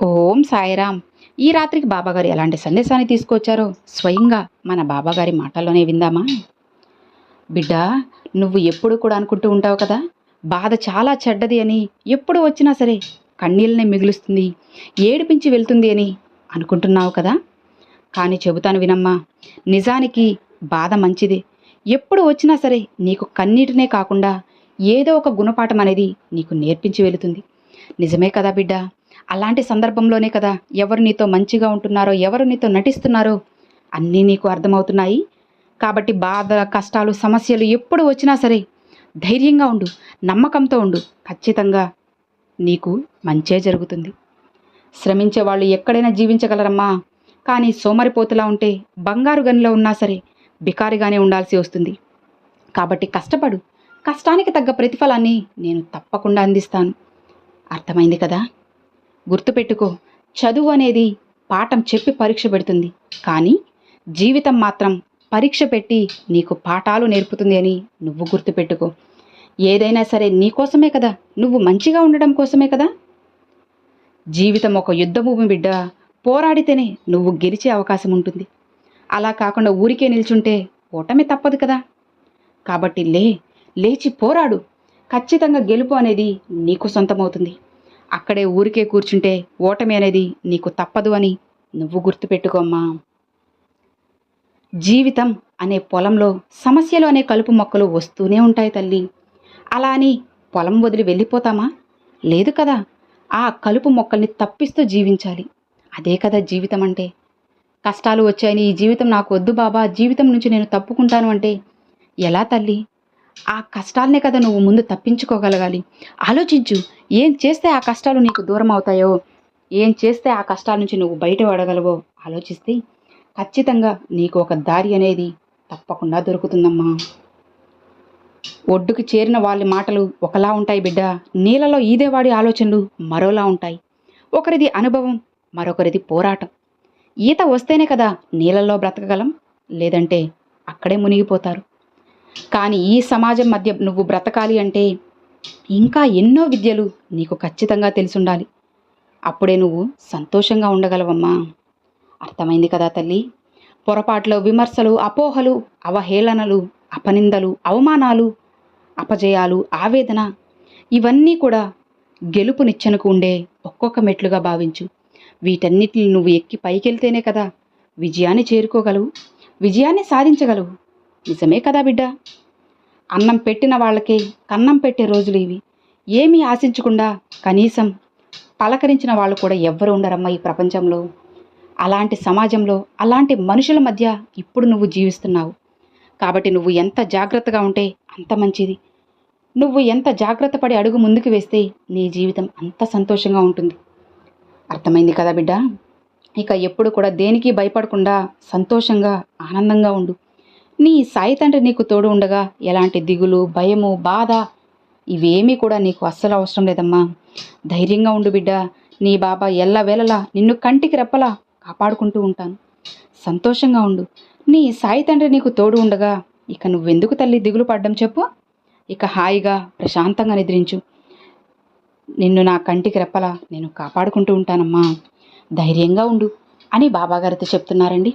ఓం సాయిరామ్. ఈ రాత్రికి బాబాగారు ఎలాంటి సందేశాన్ని తీసుకొచ్చారో స్వయంగా మన బాబాగారి మాటల్లోనే విందామా? బిడ్డ నువ్వు ఎప్పుడు కూడా అనుకుంటూ ఉంటావు కదా? బాధ చాలా చెడ్డది అని ఎప్పుడు వచ్చినా సరే కన్నీళ్ళనే మిగులుస్తుంది ఏడిపించి వెళ్తుంది అని అనుకుంటున్నావు కదా? కానీ చెబుతాను వినమ్మా నిజానికి బాధ మంచిది. ఎప్పుడు వచ్చినా సరే నీకు కన్నీటినే కాకుండా ఏదో ఒక గుణపాఠం అనేది నీకు నేర్పించి వెళుతుంది. నిజమే కదా బిడ్డ? అలాంటి సందర్భంలోనే కదా ఎవరు నీతో మంచిగా ఉంటున్నారో ఎవరు నీతో నటిస్తున్నారో అన్నీ నీకు అర్థమవుతున్నాయి. కాబట్టి బాధ కష్టాలు సమస్యలు ఎప్పుడు వచ్చినా సరే ధైర్యంగా ఉండు నమ్మకంతో ఉండు. ఖచ్చితంగా నీకు మంచే జరుగుతుంది. శ్రమించే వాళ్ళు ఎక్కడైనా జీవించగలరమ్మా. కానీ సోమరిపోతులా ఉంటే బంగారు గనిలో ఉన్నా సరే బికారిగానే ఉండాల్సి వస్తుంది. కాబట్టి కష్టపడు. కష్టానికి తగ్గ ప్రతిఫలాన్ని నేను తప్పకుండా అందిస్తాను. అర్థమైంది కదా? గుర్తుపెట్టుకో చదువు అనేది పాఠం చెప్పి పరీక్ష పెడుతుంది. కానీ జీవితం మాత్రం పరీక్ష పెట్టి నీకు పాఠాలు నేర్పుతుంది అని నువ్వు గుర్తుపెట్టుకో. ఏదైనా సరే నీకోసమే కదా? నువ్వు మంచిగా ఉండడం కోసమే కదా? జీవితం ఒక యుద్ధభూమి బిడ్డ. పోరాడితేనే నువ్వు గెలిచే అవకాశం ఉంటుంది. అలా కాకుండా ఊరికే నిల్చుంటే ఓటమి తప్పదు కదా? కాబట్టి లే లేచి పోరాడు. ఖచ్చితంగా గెలుపు అనేది నీకు సొంతమవుతుంది. అక్కడే ఊరికే కూర్చుంటే ఓటమి అనేది నీకు తప్పదు అని నువ్వు గుర్తుపెట్టుకోమ్మా జీవితం అనే పొలంలో సమస్యలు అనే కలుపు మొక్కలు వస్తూనే ఉంటాయి తల్లి. అలా అని పొలం వదిలి వెళ్ళిపోతామా? లేదు కదా ఆ కలుపు మొక్కల్ని తప్పిస్తూ జీవించాలి. అదే కదా జీవితం అంటే. కష్టాలు వచ్చాయని ఈ జీవితం నాకు వద్దు బాబా జీవితం నుంచి నేను తప్పుకుంటాను అంటే ఎలా తల్లి? ఆ కష్టాలనే కదా నువ్వు ముందు తప్పించుకోగలగాలి. ఆలోచించు ఏం చేస్తే ఆ కష్టాలు నీకు దూరం అవుతాయో ఏం చేస్తే ఆ కష్టాల నుంచి నువ్వు బయటపడగలవో? ఆలోచిస్తే ఖచ్చితంగా నీకు ఒక దారి అనేది తప్పకుండా దొరుకుతుందమ్మా. ఒడ్డుకు చేరిన వాళ్ళ మాటలు ఒకలా ఉంటాయి బిడ్డ. నీళ్ళలో ఈదేవాడి ఆలోచనలు మరోలా ఉంటాయి. ఒకరిది అనుభవం మరొకరిది పోరాటం. ఈత వస్తేనే కదా నీళ్ళల్లో బ్రతకగలం లేదంటే అక్కడే మునిగిపోతారు. కానీ ఈ సమాజం మధ్య నువ్వు బ్రతకాలి అంటే ఇంకా ఎన్నో విద్యలు నీకు ఖచ్చితంగా తెలిసుండాలి. అప్పుడే నువ్వు సంతోషంగా ఉండగలవమ్మా. అర్థమైంది కదా తల్లి? పొరపాట్లు విమర్శలు అపోహలు అవహేళనలు అపనిందలు అవమానాలు అపజయాలు ఆవేదన ఇవన్నీ కూడా గెలుపు నిచ్చెనకు ఉండే ఒక్కొక్క మెట్లుగా భావించు. వీటన్నిటిని నువ్వు ఎక్కి పైకెళ్తేనే కదా విజయాన్ని చేరుకోగలవు విజయాన్ని సాధించగలవు. నిజమే కదా బిడ్డ? అన్నం పెట్టిన వాళ్ళకే కన్నం పెట్టే రోజులు ఇవి. ఏమీ ఆశించకుండా కనీసం పలకరించిన వాళ్ళు కూడా ఎవ్వరు ఉండరమ్మా ఈ ప్రపంచంలో. అలాంటి సమాజంలో అలాంటి మనుషుల మధ్య ఇప్పుడు నువ్వు జీవిస్తున్నావు. కాబట్టి నువ్వు ఎంత జాగ్రత్తగా ఉంటే అంత మంచిది. నువ్వు ఎంత జాగ్రత్త పడి అడుగు ముందుకు వేస్తే నీ జీవితం అంత సంతోషంగా ఉంటుంది. అర్థమైంది కదా బిడ్డ? ఇక ఎప్పుడు కూడా దేనికి భయపడకుండా సంతోషంగా ఆనందంగా ఉండు. నీ సాయి తండ్రి నీకు తోడు ఉండగా ఎలాంటి దిగులు భయము బాధ ఇవేమీ కూడా నీకు అస్సలు అవసరం లేదమ్మా. ధైర్యంగా ఉండు బిడ్డ. నీ బాబా ఎల్లవేళలా నిన్ను కంటికి రెప్పలా కాపాడుకుంటూ ఉంటాను. సంతోషంగా ఉండు. నీ సాయి తండ్రి నీకు తోడు ఉండగా ఇక నువ్వెందుకు తల్లి దిగులు పడ్డం చెప్పు. ఇక హాయిగా ప్రశాంతంగా నిద్రించు. నిన్ను నా కంటికి రెప్పలా నేను కాపాడుకుంటూ ఉంటానమ్మా. ధైర్యంగా ఉండు అని బాబాగారితో చెప్తున్నారండి.